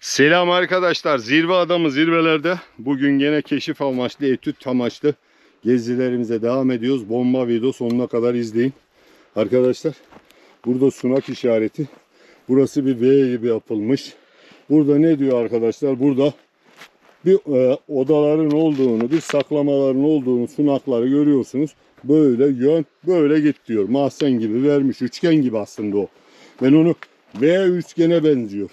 Selam arkadaşlar. Zirve adamı zirvelerde. Bugün gene keşif amaçlı, etüt amaçlı gezilerimize devam ediyoruz. Bomba video sonuna kadar izleyin. Arkadaşlar burada sunak işareti. Burası bir V gibi yapılmış. Burada ne diyor arkadaşlar? Burada bir e, odaların olduğunu, bir saklamaların olduğunu sunakları görüyorsunuz. Böyle yön, böyle git diyor. Mahzen gibi vermiş. Üçgen gibi aslında o. Ben onu V üçgene benziyor.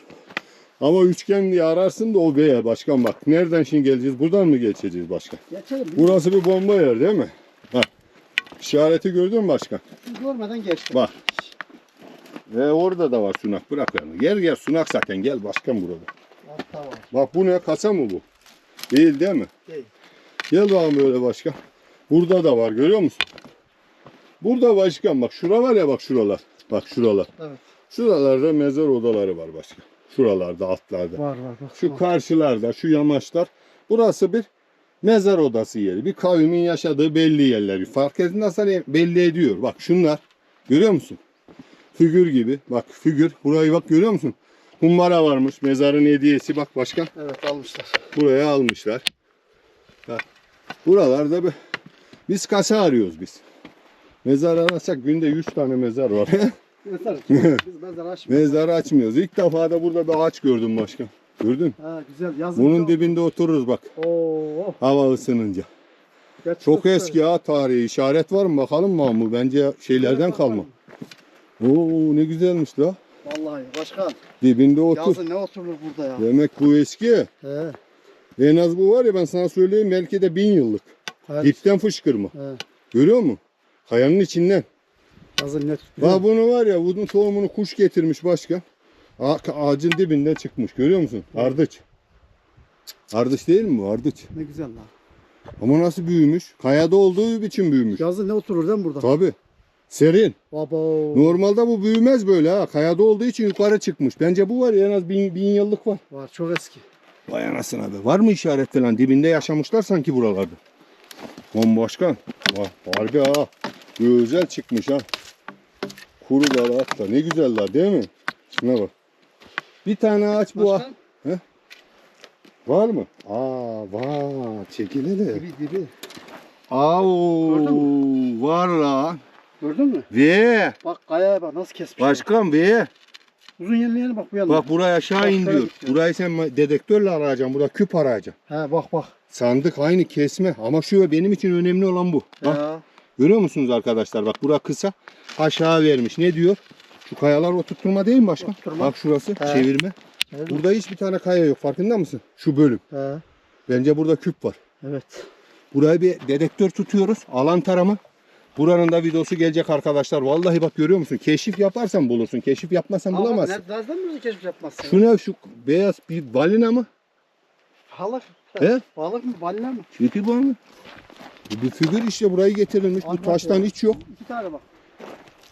Ama üçgen diye ararsın da o V'ye başkan bak. Nereden şimdi geleceğiz? Buradan mı geçeceğiz başkan? Geçelim. Burası bir bomba yer değil mi? Bak. İşareti gördün mü başkan? Görmeden geçtim. Bak. Ve orada da var sunak. Bırak yani. Gel gel sunak zaten. Gel başkan burada. Altta var. Bak bu ne? Kasa mı bu? Değil değil mi? Değil. Gel bakalım böyle başkan. Burada da var görüyor musun? Burada başkan bak şura var ya bak şuralar. Bak şuralar. Evet. Şuralarda mezar odaları var başkan. Şuralarda altlarda. Var var. Bak, Şu karşılarda, şu yamaçlar. Burası bir mezar odası yeri. Bir kavmin yaşadığı belli yerler. Fark etmezsen belli ediyor. Bak şunlar. Görüyor musun? Figür gibi. Bak figür. Burayı bak görüyor musun? Hummara varmış. Mezarın hediyesi. Bak başkan. Evet almışlar. Buraya almışlar. Bak. Buralarda bir, biz kasa arıyoruz biz. Mezar arasak günde 100 tane mezar var. Biz mezar açmıyoruz. mezar açmıyoruz. İlk defa da burada bir ağaç gördüm başkan. Gördün? Ha güzel yazın. Bunun dibinde otururuz bak. Oo. Hava ısınınca. Gerçi Çok eski ha tarihi. işaret var mı bakalım mı bu? Bence şeylerden kalma. Oo ne güzelmiş la. Vallahi başkan. Dibinde otur. Yazın ne oturulur burada ya. Demek bu eski. He. En az bu var ya ben sana söyleyeyim belki de bin yıllık. Hayır. Dipten fışkırma. He. Görüyor musun? Kayanın içinden. Yazın ne tutuyor? Bak bunu var ya bunun tohumunu kuş getirmiş başka. A- ağacın dibinden çıkmış görüyor musun? Ardıç. Ardıç değil mi bu? Ardıç. Ne güzel lan. Ama nasıl büyümüş? Kayada olduğu biçim büyümüş. Yazın ne oturur değil mi burada? Tabi. Serin. Baba. Normalde bu büyümez böyle ha. Kayada olduğu için yukarı çıkmış. Bence bu var ya en az bin, bin yıllık var. Var çok eski. Vay anasına be. Var mı işaret falan? Dibinde yaşamışlar sanki buralarda. Lan başkan. Vay, harbi ha. Özel çıkmış ha. Kuru dalı hatta. Ne güzeller değil mi? Şuna bak. Bir tane ağaç bu ha. Başkan. Var mı? Aa var. Çekileli. Dibi dibi. Au var lan. Gördün mü? Ve Bak kayaya bak nasıl kesmiş. başkan ve Uzun yerlerine bak bu yana. bak buraya aşağı in Bak, diyor. evet. Burayı sen dedektörle arayacaksın. Burada küp arayacaksın. He bak bak. Sandık aynı kesme ama şu benim için önemli olan bu. Bak Ya. Görüyor musunuz arkadaşlar? Bak bura kısa aşağı vermiş. Ne diyor? Şu kayalar oturtturma değil mi başkan? Oturtturma. Bak şurası He. çevirme. Evet. Burada hiçbir tane kaya yok farkında mısın? Şu bölüm. He. Bence burada küp var. Evet. Buraya bir dedektör tutuyoruz. Alan tarama. Buranın da videosu gelecek arkadaşlar. Vallahi bak görüyor musun? Keşif yaparsan bulursun. Keşif yapmazsan bulamazsın. Nerede, nereden mi keşif yapmazsın? Şu ne şu beyaz bir balina mı? Balık. He? Balık mı? Balina mı? Bu mu? Bir figür işte burayı getirilmiş. Bu Bak, bak taştan ya. hiç yok. İki tane bak.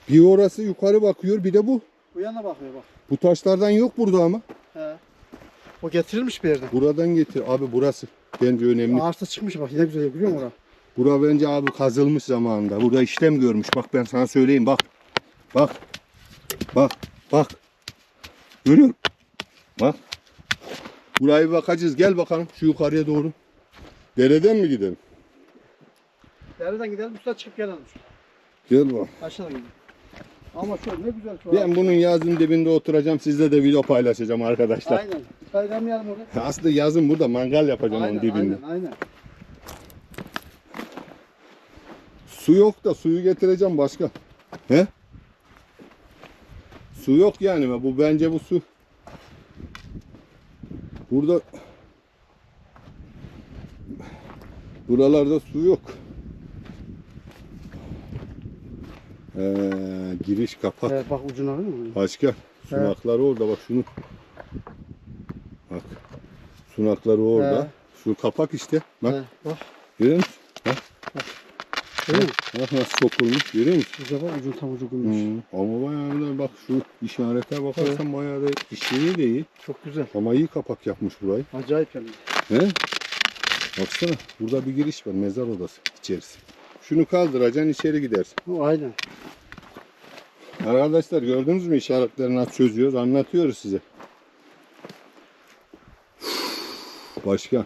Bir orası yukarı bakıyor bir de bu. Bu yana bakıyor bak. Bu taşlardan yok burada ama. He. O getirilmiş bir yerden. Buradan getir. Abi burası bence önemli. Ağaçta çıkmış bak yine güzel görüyor musun? Bura bence abi kazılmış zamanında. Burada işlem görmüş. Bak ben sana söyleyeyim bak. Bak. Bak. Bak. Görüyor musun? Bak. Buraya bakacağız. Gel bakalım şu yukarıya doğru. Dereden mi gidelim? Nereden gidelim üstüne çıkıp gelelim. Gel bak. Aşağıdan gidelim. Ama şu ne güzel şu Ben bunun yazın dibinde oturacağım. Sizle de video paylaşacağım arkadaşlar. Aynen. Kaydamayalım oraya. Aslında yazın burada mangal yapacağım Aynen, onun dibinde. aynen, aynen. Su yok da suyu getireceğim başka. He? Su yok yani. Bu bence bu su. Burada buralarda su yok. Ee, giriş kapak. Evet, bak ucuna görüyor musun? Başka. Sunakları orada bak şunu. Bak. Sunakları orada. He. Şu kapak işte. Bak. He, bak. Görüyor musun? Görüyor musun? Bak nasıl sokulmuş. Görüyor musun? Uca bak ucun tam ucu. Hı. Ama bayağı da bak şu işarete bakarsan bayağı da işleri de iyi. Çok güzel. Ama iyi kapak yapmış burayı. Acayip yani. He? Baksana burada bir giriş var mezar odası içerisi. Şunu kaldıracaksın içeri gidersin. O aynen. Arkadaşlar gördünüz mü işaretlerini nasıl çözüyoruz anlatıyoruz size. Başkan.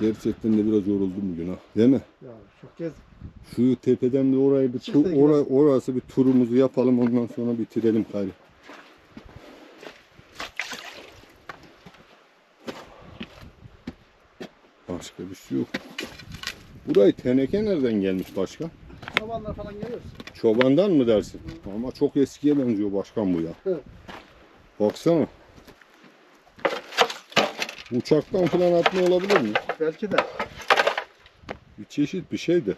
Gerçekten de biraz yoruldum bugün ha. Değil mi? Ya çok gez. Şu tepeden de orayı bir tur, ora- orası bir turumuzu yapalım ondan sonra bitirelim gayrı. Başka bir şey yok. Burayı teneke nereden gelmiş başkan? Çobanlar falan geliyoruz. Çobandan mı dersin? Ama çok eskiye benziyor başkan bu ya. Evet. Baksana. Uçaktan falan atma olabilir mi? Belki de. Bir çeşit bir şey de.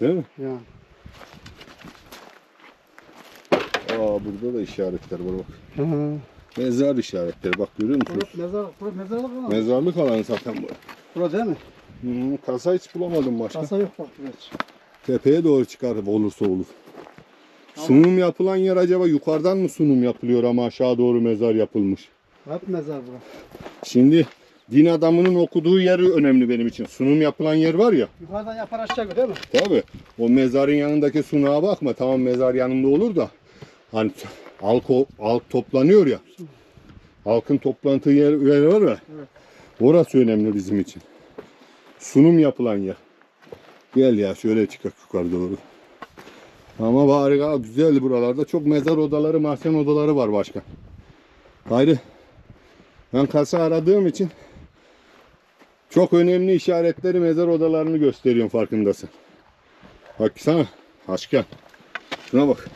Değil mi? Ya. Aa burada da işaretler var bak. Hı hı. Mezar işaretleri bak görüyor musunuz? Burası mezarlık. Burası mezarlık ama. Mezarlık alanı zaten bu. Burası değil mi? Hmm, kasa hiç bulamadım başka. Kasa yok bak burası. Tepeye doğru çıkar olursa olur. Sunum yapılan yer acaba yukarıdan mı sunum yapılıyor ama aşağı doğru mezar yapılmış? Hep mezar burası. Şimdi din adamının okuduğu yeri önemli benim için. Sunum yapılan yer var ya. Yukarıdan yapar aşağı gidiyor değil mi? Tabi o mezarın yanındaki sunağa bakma. Tamam mezar yanında olur da. Hani halk, halk toplanıyor ya. Halkın toplantı yer, yer var ya. Evet. Orası önemli bizim için. Sunum yapılan yer. Gel ya şöyle çıkak yukarı doğru. Ama bari ha, güzel buralarda. Çok mezar odaları, mahzen odaları var başka. Gayrı ben kasa aradığım için çok önemli işaretleri mezar odalarını gösteriyorum farkındasın. Bak sana aşkın. Şuna bak.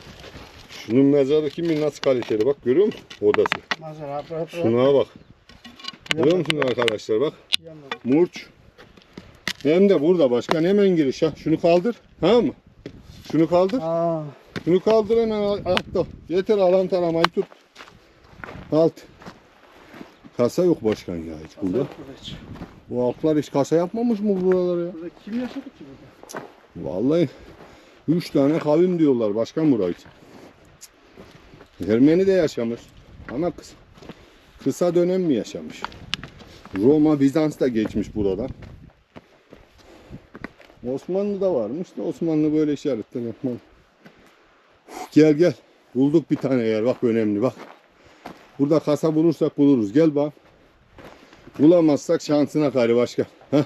Şunun mezarı kimin nasıl kaliteli bak görüyor musun odası. Mezar Şuna bak. Görüyor musunuz arkadaşlar bak. Murç. Hem de burada başkan hemen giriş ha. Şunu kaldır. Tamam mı? Şunu kaldır. Aa. Şunu kaldır hemen altta. Yeter alan taramayı tut. Alt. Kasa yok başkan ya hiç Kasa burada. yok burada hiç. Bu halklar hiç kasa yapmamış mı buralara ya? Burada kim yaşadı ki burada? Vallahi üç tane kavim diyorlar başkan burayı. Ermeni de yaşamış. Ama kısa, kısa dönem mi yaşamış? Roma, Bizans da geçmiş buradan. Osmanlı da varmış da Osmanlı böyle işaretler yapmaz. Gel gel. Bulduk bir tane yer bak önemli bak. Burada kasa bulursak buluruz. Gel bak. Bulamazsak şansına kari başkan. Heh.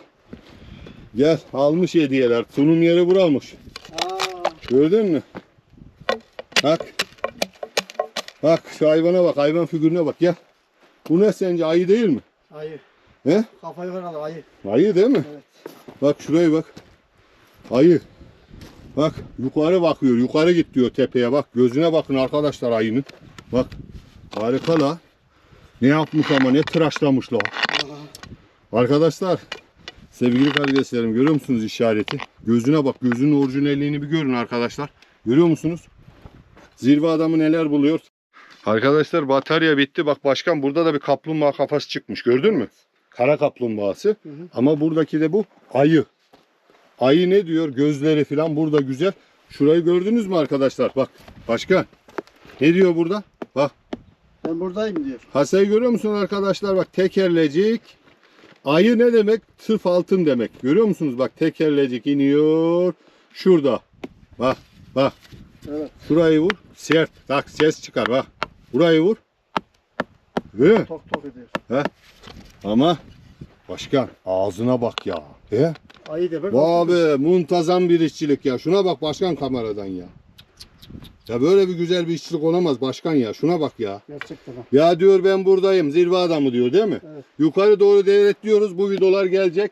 Gel almış hediyeler. Sunum yeri buralmış. Aa. Gördün mü? Bak. Bak şu hayvana bak. Hayvan figürüne bak. Gel. Bu ne sence? Ayı değil mi? Ayı. He? Kafayı al ayı. Ayı değil mi? Evet. Bak şuraya bak. Ayı. Bak yukarı bakıyor. Yukarı git diyor tepeye bak. Gözüne bakın arkadaşlar ayının. Bak. Harika la. Ne yapmış ama ne tıraşlamış la. Arkadaşlar sevgili kardeşlerim görüyor musunuz işareti? Gözüne bak gözünün orijinalliğini bir görün arkadaşlar. Görüyor musunuz? Zirve adamı neler buluyor? Arkadaşlar batarya bitti. Bak başkan burada da bir kaplumbağa kafası çıkmış. Gördün mü? Kara kaplumbağası. Hı hı. Ama buradaki de bu ayı. Ayı ne diyor? Gözleri falan burada güzel. Şurayı gördünüz mü arkadaşlar? Bak başkan. Ne diyor burada? Bak Ben buradayım diyor. Hasayı görüyor musun arkadaşlar? Bak tekerlecik. Ayı ne demek? Sırf altın demek. Görüyor musunuz? Bak tekerlecik iniyor. Şurada. Bak bak. Evet. Şurayı vur. Sert. Bak ses çıkar bak. Burayı vur. Musun? Tok tok ediyor. Ama başkan ağzına bak ya. He? Ayı demek. Vay be muntazam bir işçilik ya. Şuna bak başkan kameradan ya. Ya böyle bir güzel bir işçilik olamaz başkan ya. Şuna bak ya. Gerçekten ha. Ya diyor ben buradayım zirve adamı diyor değil mi? Evet. Yukarı doğru devretliyoruz bu videolar gelecek.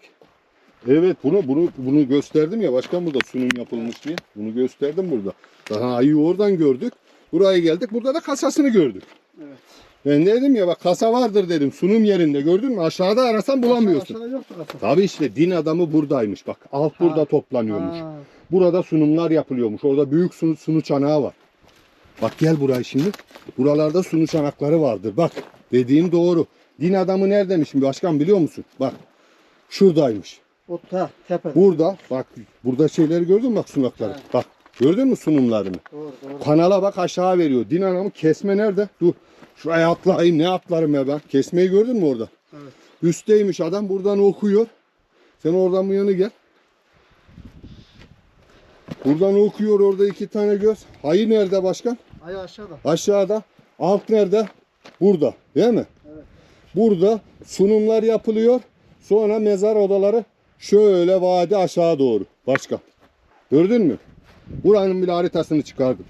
Evet bunu bunu bunu gösterdim ya başkan burada sunum yapılmış diye. Bunu gösterdim burada. Daha ayı oradan gördük. Buraya geldik. Burada da kasasını gördük. Evet. Ben dedim ya bak kasa vardır dedim sunum yerinde gördün mü? Aşağıda arasan bulamıyorsun. Aşağıda yoktu kasa. Tabii işte din adamı buradaymış bak. Burada Ha. toplanıyormuş. Ha. Burada sunumlar yapılıyormuş. Orada büyük sunu, sunu çanağı var. Bak gel buraya şimdi. Buralarda sunu çanakları vardır. Bak dediğin doğru. Din adamı neredeymiş şimdi başkan biliyor musun? Bak şuradaymış. O ta tepede. Burada bak burada şeyleri gördün mü bak sunakları. Evet. Bak gördün mü sunumlarını? Doğru doğru. Kanala bak aşağı veriyor. Din adamı kesme nerede? Dur. Şuraya atlayayım ne atlarım ya ben. Kesmeyi gördün mü orada? Evet. Üstteymiş adam buradan okuyor. Sen oradan bu yana gel. Buradan okuyor orada iki tane göz. Hayı nerede başkan? Ayı aşağıda. Aşağıda. Alt nerede? Burada. Değil mi? Evet. Burada sunumlar yapılıyor. Sonra mezar odaları şöyle vadi aşağı doğru. Başka. Gördün mü? Buranın bile haritasını çıkardım.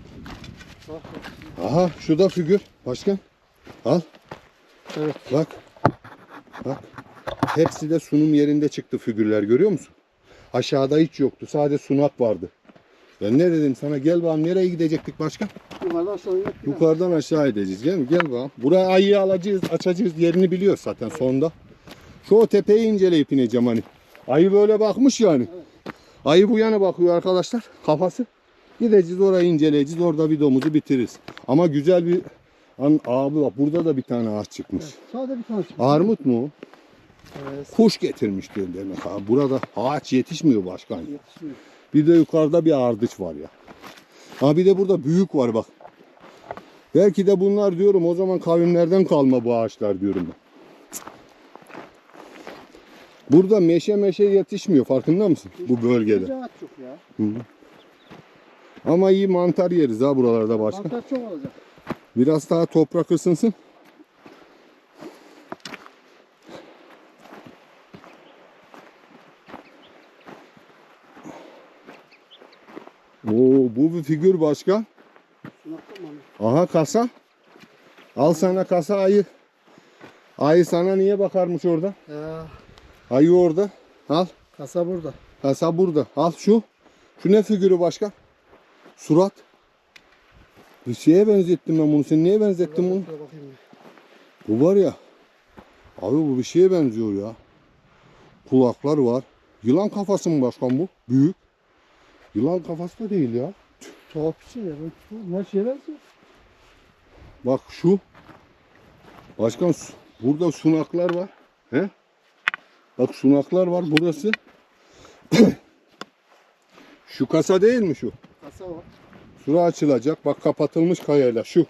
Aha şu da figür. Başkan. Al. Evet. Bak. Bak. Hepsi de sunum yerinde çıktı figürler görüyor musun? Aşağıda hiç yoktu. Sadece sunak vardı. Ben ne dedim sana gel bakalım nereye gidecektik başkan? Yukarıdan aşağı yok. Yukarıdan aşağı edeceğiz. Gel mi? Gel bakalım. Buraya ayıyı alacağız, açacağız. Yerini biliyor zaten sonda. Şu o tepeyi inceleyip ineceğim hani. Ayı böyle bakmış yani. Ayı bu yana bakıyor arkadaşlar. Kafası. Gideceğiz orayı inceleyeceğiz. Orada videomuzu bitiririz. Ama güzel bir An, abi bak burada da bir tane ağaç çıkmış. Evet. Sade bir tane çıktı. Armut mu? Evet. Kuş getirmiş diyor demek abi. Burada ağaç yetişmiyor başkan. Yetişmiyor. Bir de yukarıda bir ardıç var ya. Ha bir de burada büyük var bak. Belki de bunlar diyorum o zaman kavimlerden kalma bu ağaçlar diyorum ben. Burada meşe meşe yetişmiyor farkında mısın bu bölgede? Ya. Hı. Ama iyi mantar yeriz ha buralarda başka. Mantar çok olacak. Biraz daha toprak ısınsın. Oo, bu bir figür başka. Aha kasa. Al sana kasa ayı. Ayı sana niye bakarmış orada? Ya. Ayı orada. Al. Kasa burada. Kasa burada. Al şu. Şu ne figürü başka? Surat. Bir şeye benzettim ben bunu. Sen niye benzettin bunu? Bu var ya. Abi bu bir şeye benziyor ya. Kulaklar var. Yılan kafası mı başkan bu? Büyük. Yılan kafası da değil ya. Tuhaf bir şey ya. Her şeye benziyor. Bak şu. Başkan burada sunaklar var. He? Bak sunaklar var burası. şu kasa değil mi şu? Kasa var. Şura açılacak. Bak kapatılmış kayayla şu.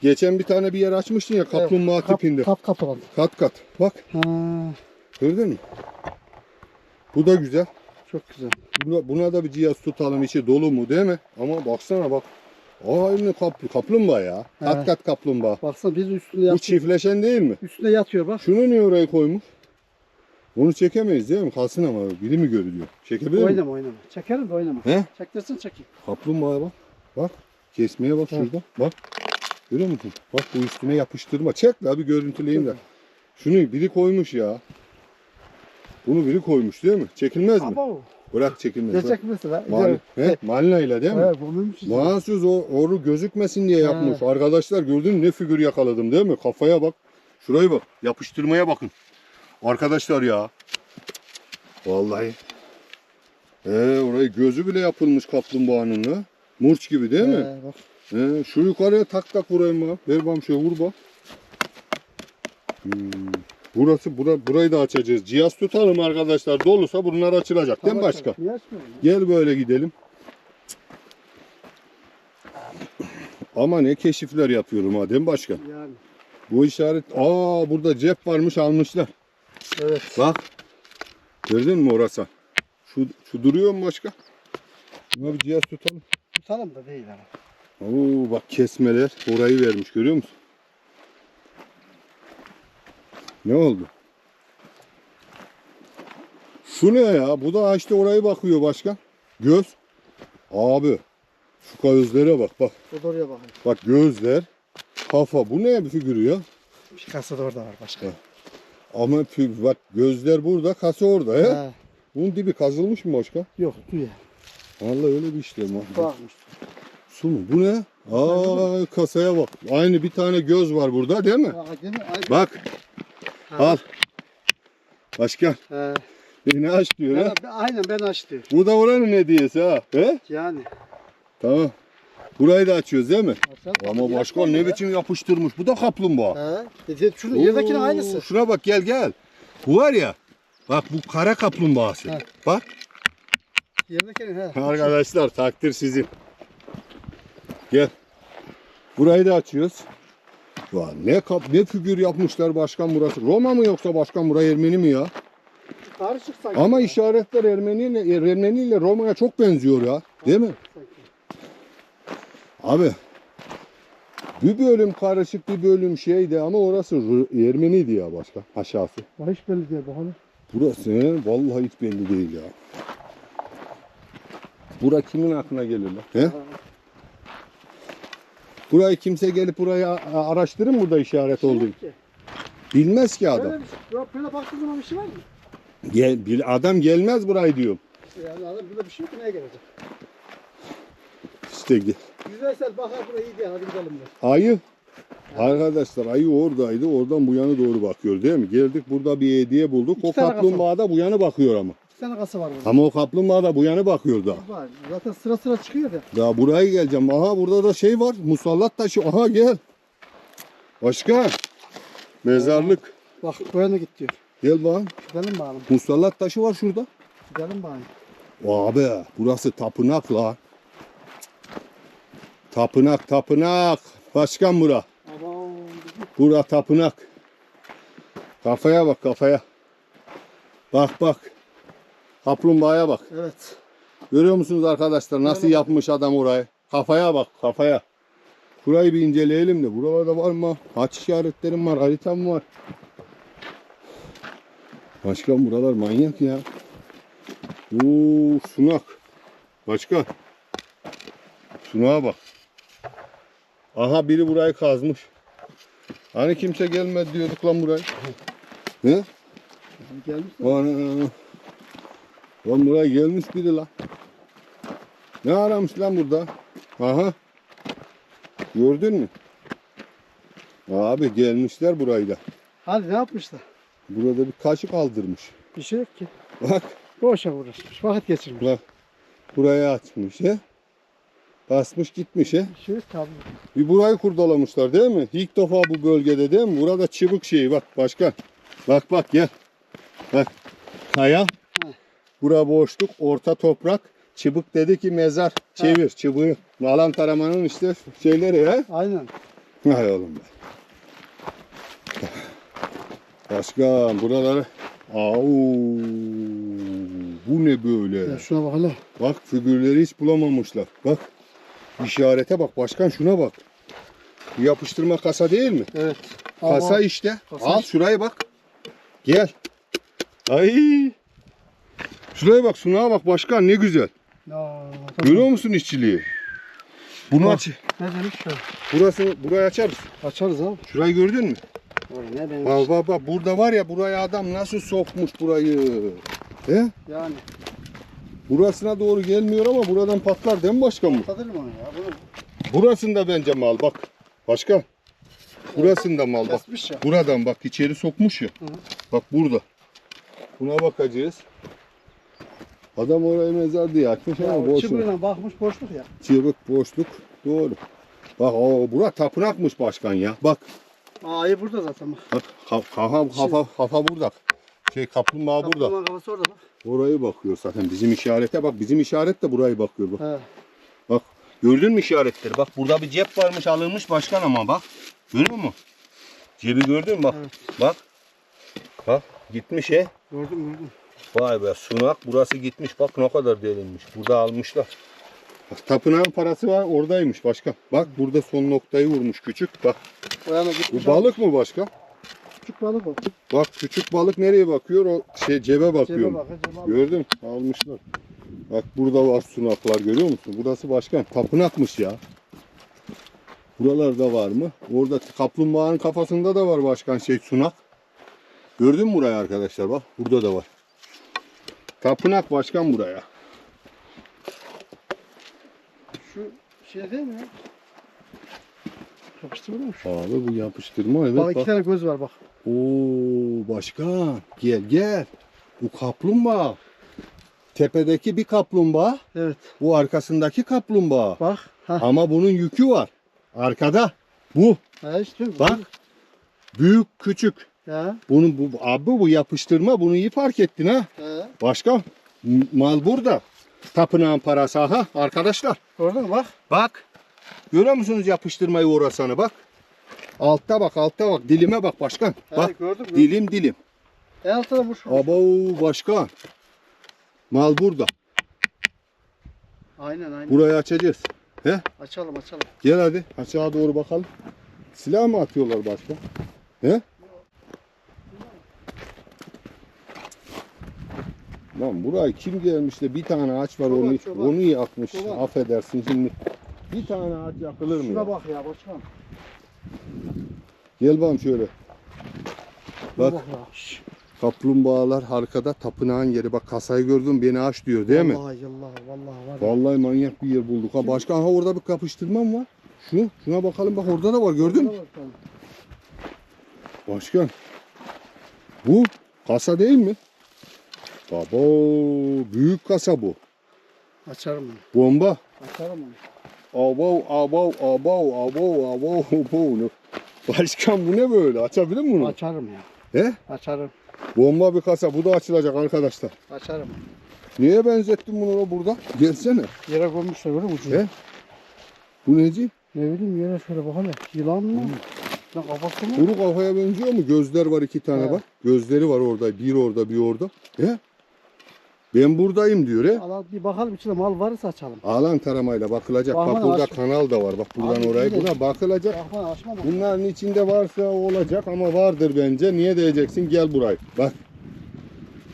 Geçen bir tane bir yer açmıştın ya kaplumbağa Kap- tipinde. Kap kapalı. Kat kat. Bak Ha, gördün mü? Bu da güzel. çok güzel. Buna, buna da bir cihaz tutalım içi dolu mu değil mi? Ama baksana bak. Aynı kapl kaplumbağa ya. Kat Evet. kat kaplumbağa. Baksana biz üstünde Bu yatıyor. çiftleşen değil mi? Üstünde yatıyor bak. Şunu niye oraya koymuş? Onu çekemeyiz değil mi? Kalsın ama biri mi görülüyor? Çekebilir mi? Oynama oynama. Çekerim de oynama. He? Çektirsin çekeyim. Kaplumbağa bak. Bak. Kesmeye bak Evet. şurada. Bak. Görüyor musun? Bak bu üstüne yapıştırma. Çek la bir görüntüleyeyim de. Şunu biri koymuş ya. Bunu biri koymuş değil mi? Çekilmez mi? Ama o. Bırak çekilmez. Bırak. Gerçek mesela. Mal, he? Malina ile değil mi? Evet? Mahsus o oru gözükmesin diye yapmış. Arkadaşlar gördün mü ne figür yakaladım değil mi? Kafaya bak. Şuraya bak. Yapıştırmaya bakın. Arkadaşlar ya. Vallahi. Ee, orayı gözü bile yapılmış kaplumbağanın ha. Murç gibi değil mi? Ee, bak. Ee, şu yukarıya tak tak vurayım bak. Ver bana şöyle vur bak. Hmm. Burası bura, burayı da açacağız. Cihaz tutalım arkadaşlar. Dolursa bunlar açılacak değil mi Tamam, başka? Gel böyle gidelim. Ama ne keşifler yapıyorum ha değil mi başkan? Yani. Bu işaret... Aa burada cep varmış almışlar. Evet. Bak. Gördün mü orası? Şu, şu duruyor mu başka? Buna bir cihaz tutalım. Tutalım da değil ama. Oo bak kesmeler orayı vermiş görüyor musun? Ne oldu? Şu ne ya? Bu da işte orayı bakıyor başka. Göz. Abi. Şu gözlere bak bak. Da oraya bakayım. Bak gözler. Kafa. Bu ne bir figürü ya? Bir kasa da orada var başka. Ha. Ama fig- bak gözler burada, kasa orada he? Ha, Bunun dibi kazılmış mı başka? yok duya. Vallahi öyle bir işlem var. Bakmış. Su mu? Bu ne? Aa kasaya bak. Aynı bir tane göz var burada değil mi? Ha, gene aynı. Bak Ha. al. Başkan He. beni aç diyor ha. Ben, aynen ben açtım. Bu da oranın hediyesi ha. He? Yani. Tamam. Burayı da açıyoruz değil mi? Açalım. Ama başkan ne biçim yapıştırmış. Bu da kaplumbağa. He. Dedi, şunun yerdekinin aynısı. Şuna bak gel gel. Bu var ya. Bak bu kara kaplumbağası. He. Bak. Yerdekinin he. Arkadaşlar takdir sizin. Gel. Burayı da açıyoruz. Vay, ne kap ne figür yapmışlar başkan burası. Roma mı yoksa başkan burası Ermeni mi ya? Karışık sanki. Ama işaretler Ermeni ile Ermeni ile Roma'ya çok benziyor ya. Değil mi? Sanki. Abi. Bir bölüm karışık bir bölüm şeydi ama orası Ermeniydi ya başka aşağısı. Bak hiç belli değil bakalım. Burası he, vallahi hiç belli değil ya. Bura kimin aklına gelir lan? He? Burayı kimse gelip buraya a- araştırır mı burada işaret? Şey ki, Bilmez ki adam. Böyle, şey, böyle baktığın zaman bir şey var mı? Gel, bir adam gelmez burayı diyorum. Yani adam burada bir şey yok ki neye gelecek? İşte ge- Yüzeysel bakar buraya iyi diye hadi gidelim de. ayı. Arkadaşlar ayı oradaydı. Oradan bu yana doğru bakıyor değil mi? Geldik burada bir hediye bulduk. İki o tane kaplumbağa da bu yana bakıyor ama. Bir tane kasa var burada. Ama o kaplumbağa da bu yana bakıyor da. Var. Zaten sıra sıra çıkıyor ya. Daha buraya geleceğim. Aha burada da şey var. Musallat taşı. Aha gel. Başka. Mezarlık. Bak bu yana git diyor. Gel bakalım. Gidelim bakalım. Musallat taşı var şurada. Gidelim bakalım. Abi burası tapınak la. Tapınak tapınak. Başkan bura. Bura tapınak. Kafaya bak kafaya. Bak bak. Kaplumbağaya bak. evet. Görüyor musunuz arkadaşlar nasıl Evet. yapmış adam orayı? Kafaya bak kafaya. Burayı bir inceleyelim de. Buralarda var mı? Haç işaretlerim var, haritam var. Başkan buralar manyak ya. Oo sunak. Başkan. Sunağa bak. Aha biri burayı kazmış. Hani kimse gelmedi diyorduk lan buraya. He? Gelmiş. Ana. Lan buraya gelmiş biri lan. Ne aramış lan burada? Aha. Gördün mü? Abi gelmişler burayı da. Hadi ne yapmışlar? Burada bir kaşık aldırmış. Bir şey yok ki. Bak Boşa uğraşmış. Vakit geçirmiş. bak. Buraya açmış he. Basmış gitmiş he. Şey abi. Bir burayı kurdalamışlar değil mi? İlk defa bu bölgede değil mi? Burada çıbık şeyi bak başkan. Bak bak gel. Bak. Kaya. Bura boşluk, orta toprak. Çıbık dedi ki mezar. Çevir çıbığı. Malan taramanın işte şeyleri ha. Aynen. Hay oğlum be. Başkan buraları. Au. Bu ne böyle? Ya şuna bak hele. Bak figürleri hiç bulamamışlar. Bak. İşarete bak başkan şuna bak. Bu yapıştırma kasa değil mi? Evet. Kasa Ama- işte. Kasa Al işte. şuraya bak. Gel. Ay. Şuraya bak sunağa bak başkan ne güzel. Ya, Görüyor musun işçiliği? Bunu aç. Ne demiş şu? Burası burayı açarız. Açarız abi. Şurayı gördün mü? Ne demiş? Bak bak bak burada var ya buraya adam nasıl sokmuş burayı. He? Yani. Burasına doğru gelmiyor ama buradan patlar değil mi başkan bu? Tadırım onu ya. Bunu Burasında bence mal bak. Başkan. Burasında mal bak. kesmiş ya. Buradan bak içeri sokmuş ya. Hı. Bak burada. Buna bakacağız. Adam orayı mezar diye açmış ama ya boşluk. çubuğuyla bakmış boşluk ya. Çığlık boşluk. Doğru. Bak o bura tapınakmış başkan ya. Bak. Aa ayı burada zaten bak. Bak ka- kafa kafa kafa burada. Şey kaplumbağa burada. Kaplumbağanın kafası orada bak. Orayı bakıyor zaten. Bizim işarete bak. Bizim işaret de burayı bakıyor bak. He. Bak. Gördün mü işaretleri? Bak burada bir cep varmış alınmış başkan ama bak. Görüyor musun? Cebi gördün mü bak. Evet. Bak. Bak gitmiş he. Gördüm gördüm. Vay be sunak burası gitmiş. Bak ne kadar delinmiş. Burada almışlar. Bak, tapınağın parası var oradaymış başkan. Bak burada son noktayı vurmuş küçük. Bak O yana bu balık mı başkan? Küçük balık o. Bak küçük balık nereye bakıyor? O şey cebe bakıyor. Cebe bak. Cebe. Gördün? Almışlar. Bak burada var sunaklar görüyor musun? Burası başkan. Tapınakmış ya. Buralarda var mı? Orada kaplumbağanın kafasında da var başkan şey sunak. Gördün mü burayı arkadaşlar? Bak burada da var. Tapınak başkan buraya. Şu şey değil mi ya? Yapıştırılır mı? Abi bu yapıştırma evet bak iki bak. tane göz var bak. Oo başkan gel gel. Bu kaplumbağa. Tepedeki bir kaplumbağa, Evet. bu arkasındaki kaplumbağa. Bak. Ha. Ama bunun yükü var. Arkada. Bu. Ha işte. Bak. Büyük küçük. Ya. Bunun bu abi bu yapıştırma bunu iyi fark ettin ha. He. Başka mal burada. Tapınağın parası aha arkadaşlar. Mü bak. Bak. Görüyor musunuz yapıştırmayı orasanı bak. Altta bak altta bak dilime bak başkan. Bak gördüm. gördüm. dilim dilim. En altta da bu şu. Abo başkan. Mal burada. Aynen aynen. Burayı açacağız. He? Açalım açalım. Gel hadi aşağı doğru bakalım. Silah mı atıyorlar başka? He? Lan buraya kim gelmiş de bir tane ağaç var Çoban, onu çoban. onu yakmış. Çoban. Affedersin şimdi. Bir tane ağaç yakılır mı? Şuna ya? bak ya başkan. Gel bakalım şöyle. Bak. Kaplumbağalar arkada tapınağın yeri. Bak kasayı gördün beni aç diyor değil mi? Vallahi yallah vallahi var. ya. Vallahi manyak bir yer bulduk. Ha başka ha orada bir kapıştırmam var. Şu şuna bakalım bak orada da var gördün mü? Başkan. Bu kasa değil mi? Baba büyük kasa bu. Açarım bunu. Bomba. Açarım onu. Abav abav abav abav abav abav. Başkan bu ne böyle? Açabilir mi bunu? Açarım ya. He? Açarım. Bomba bir kasa. Bu da açılacak arkadaşlar. Açarım. Niye benzettin bunu da burada? Gelsene. Yere koymuşlar böyle ucunu. He? Bu neci? Ne bileyim yere şöyle bakalım. Yılan mı? Lan kafası mı? Kuru kafaya benziyor mu? Gözler var iki tane He. bak. Gözleri var orada. Bir orada bir orada. He? Ben buradayım diyor he. Al, al, bir bakalım içinde mal varsa açalım. Alan taramayla bakılacak. Bak Bak burada aç. kanal da var. Bak buradan Abi, oraya buna bakılacak. Bak bana açma bak. Bunların içinde varsa olacak ama vardır bence. Niye diyeceksin? Gel buraya. Bak.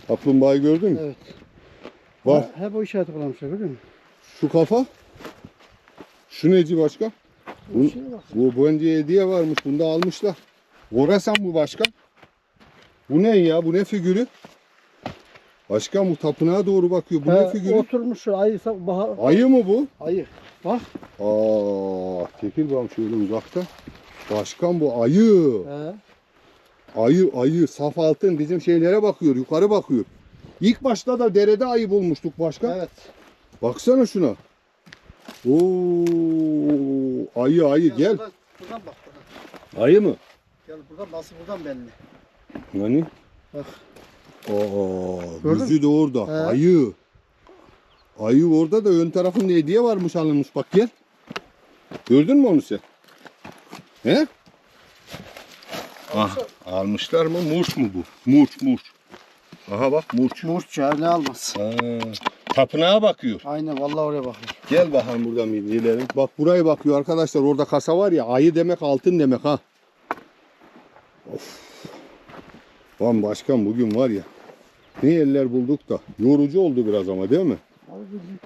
Kaplumbağayı gördün mü? Evet. Var. Ha, Hep o işareti kullanmışlar görüyor musun? Şu kafa. Şu neci başka? Bu, bak. bu bence hediye varmış. Bunu da almışlar. Orasan bu başka. Bu ne ya? Bu ne figürü? Başkan bu tapınağa doğru bakıyor. Bu ne figürü? oturmuş ayı bahar. Ayı mı bu? Ayı. Bak. Aa, çekil bakalım şöyle uzakta. Başkan bu ayı. He. Ayı ayı saf altın bizim şeylere bakıyor yukarı bakıyor. İlk başta da derede ayı bulmuştuk başka. Evet. Baksana şuna. Oo ayı ayı gel. Buradan, buradan bak. Buradan. Ayı mı? Gel buradan nasıl buradan belli. Hani? Bak. Aa Gördün gözü de orada. He. Ayı. Ayı orada da ön tarafında hediye varmış alınmış bak gel. Gördün mü onu sen? He? Ah, almışlar mı? Murç mu bu? Murç murç. Aha bak murç. Murç ya ne almaz. Ha, tapınağa bakıyor. Aynen vallahi oraya bakıyor. Gel bakalım buradan bir. Bak buraya bakıyor arkadaşlar. Orada kasa var ya. Ayı demek altın demek ha. Of. Lan başkan bugün var ya. Ne yerler bulduk da. Yorucu oldu biraz ama değil mi? Abi bizim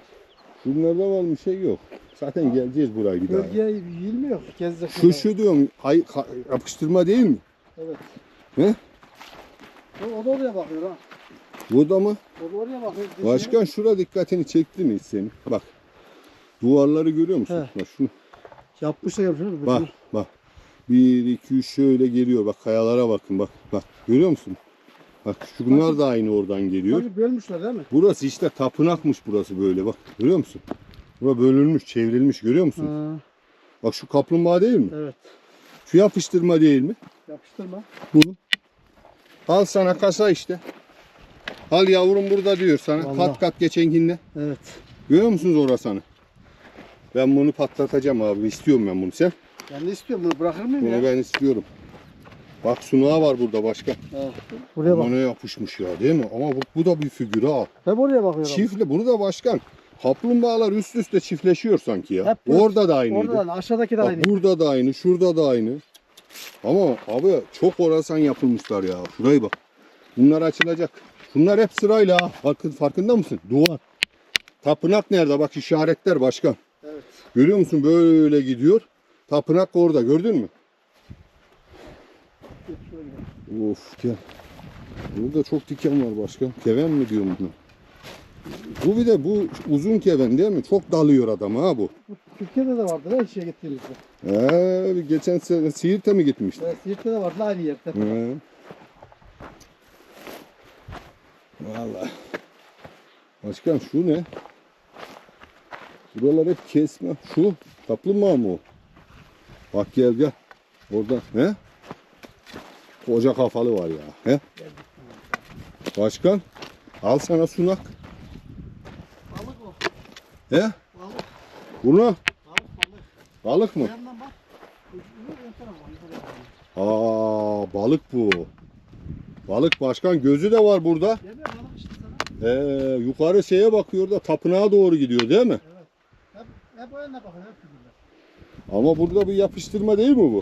Şunlarda var bir şey yok. Zaten geleceğiz buraya bir daha. bölgeye yiyilmiyor. Gezecek. Şu şu diyorum. Ay, ka- yapıştırma değil mi? Evet. He? O, o da oraya bakıyor ha. Bu da mı? O da oraya bakıyor. Başkan şura dikkatini çekti mi hiç senin? Bak. Duvarları görüyor musun? He. Bak şunu. Yapmışlar yapmışlar. Bak bak. Bir, iki, üç şöyle geliyor. Bak kayalara bakın bak. Bak görüyor musun? Bak şunlar da aynı oradan geliyor. Tabii bölmüşler değil mi? Burası işte tapınakmış burası böyle bak. Görüyor musun? Bura bölünmüş, çevrilmiş görüyor musun? Ha, Bak şu kaplumbağa değil mi? evet. Şu yapıştırma değil mi? Yapıştırma. Bu. Al sana kasa işte. Al yavrum burada diyor sana. Vallahi. Kat kat geçenkinde. Evet. Görüyor musunuz orasanı? Ben bunu patlatacağım abi. İstiyorum ben bunu. Sen? Ben de istiyorum bunu bırakır mıyım Bunu ya? ben istiyorum. Bak sunağı var burada başka. Evet. Buraya bak. Ne yapışmış ya değil mi? Ama bu, bu da bir figür ha. Hep oraya bakıyorum. Çiftle bunu da başkan. Kaplumbağalar üst üste çiftleşiyor sanki ya. Hep Orada da aynıydı. Oradan aşağıdaki de Bak aynı. burada da aynı, şurada da aynı. Ama abi çok orasan yapılmışlar ya. Şurayı bak. Bunlar açılacak. Bunlar hep sırayla ha. Farkın, farkında mısın? Duvar. Tapınak nerede? Bak işaretler başkan. Evet. Görüyor musun? Böyle gidiyor. Tapınak orada. Gördün mü? Of gel. Burada çok diken var başkan. Keven mi diyorum buna? Bu bir de bu uzun keven değil mi? Çok dalıyor adam ha bu. Türkiye'de de vardı lan şeye gittiğimizde. Ee, bir geçen sene Siirt'e mi gitmişti? Evet, Siirt'te de vardı aynı yerde. He. Vallahi. Başkan şu ne? Buralar hep kesme. Şu kaplumbağa mı o? Bak gel gel. Orada he? Koca kafalı var ya. He? Başkan al sana sunak. Balık o. He? Balık. Bunu Balık balık. balık mı? Aa balık bu. Balık başkan gözü de var burada. Ee, yukarı şeye bakıyor da tapınağa doğru gidiyor değil mi? Hep, hep Sen de bakın hep. Ama burada bir yapıştırma değil mi bu?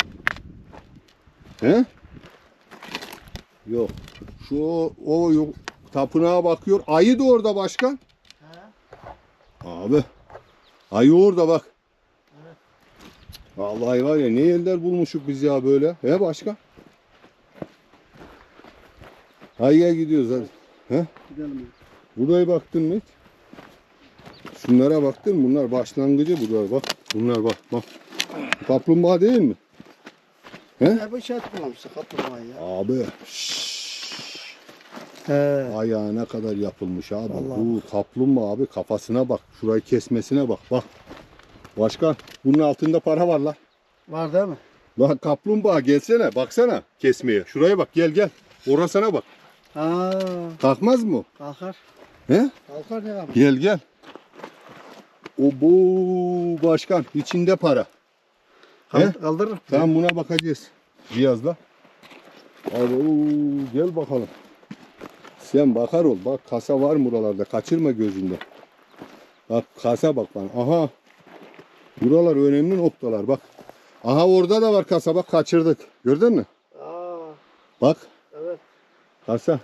He? Yok. Şu o, o yok. Tapınağa bakıyor. Ayı da orada başkan. He. Abi. Ayı orada bak. Evet. Vallahi var ya ne yerler bulmuşuk biz ya böyle. He başkan? Ayıya gidiyoruz hadi. Gidelim. Buraya baktın mı hiç? Şunlara baktın mı? Bunlar başlangıcı bunlar bak. Bunlar bak bak. Kaplumbağa değil mi? Ne bu işaret kullanmışsın kaplumbağayı ya. Abi. He. Ayağına kadar yapılmış abi. Vallahi Bu kaplumbağa abi kafasına bak. Şurayı kesmesine bak. Bak. Başkan bunun altında para var lan. Var değil mi? Lan kaplumbağa gelsene baksana kesmeye. Şuraya bak gel gel. Orasına bak. Ha. Kalkmaz mı? Kalkar. He? Kalkar ne ama? Gel gel. O bu başkan içinde para. He? Kald- Kaldırır. Tamam buna bakacağız. Cihazla. Abi oo, gel bakalım. Sen bakar ol. Bak kasa var buralarda. Kaçırma gözünde. Bak kasa bak bana. Aha. Buralar önemli noktalar bak. Aha orada da var kasa bak kaçırdık. Gördün mü? Aa. Bak Evet. kasa.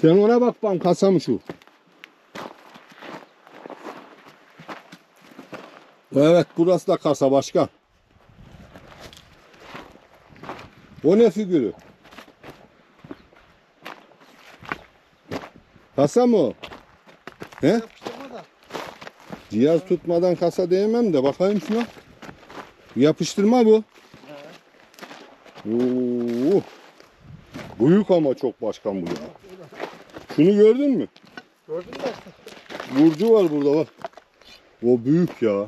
Sen ona bak bak kasa mı şu? Evet burası da kasa başkan. O ne figürü? Kasa mı o? He? Cihaz tutmadan kasa diyemem de bakayım şuna. Yapıştırma bu. Oo. Büyük ama çok başkan bu ya. Şunu gördün mü? Gördün mü? Burcu var burada bak. O büyük ya.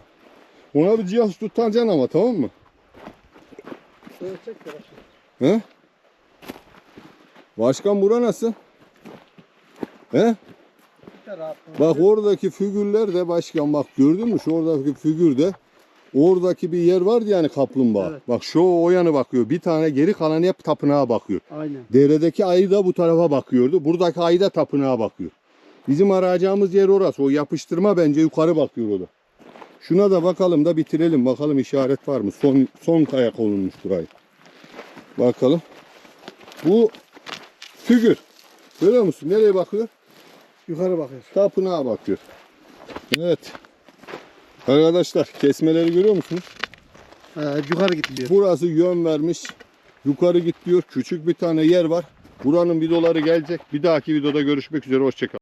Ona bir cihaz tutacaksın ama tamam mı? Şöyle çek de bak. He? Başkan bura nasıl? He? De. Bak oradaki figürler de başkan bak gördün mü şu oradaki figürde oradaki bir yer vardı yani kaplumbağa. Evet. Bak şu o yana bakıyor. Bir tane geri kalan hep tapınağa bakıyor. Aynen. Deredeki ayı da bu tarafa bakıyordu. Buradaki ayı da tapınağa bakıyor. Bizim arayacağımız yer orası. O yapıştırma bence yukarı bakıyor o da. Şuna da bakalım da bitirelim. Bakalım işaret var mı? Son son kaya konulmuş burayı. Bakalım. Bu figür. Görüyor musun? Nereye bakıyor? Yukarı bakıyor. Tapınağa bakıyor. Evet. Arkadaşlar kesmeleri görüyor musunuz? Ee, yukarı gidiyor. Burası yön vermiş. Yukarı git diyor. Küçük bir tane yer var. Buranın videoları gelecek. Bir dahaki videoda görüşmek üzere. Hoşçakalın.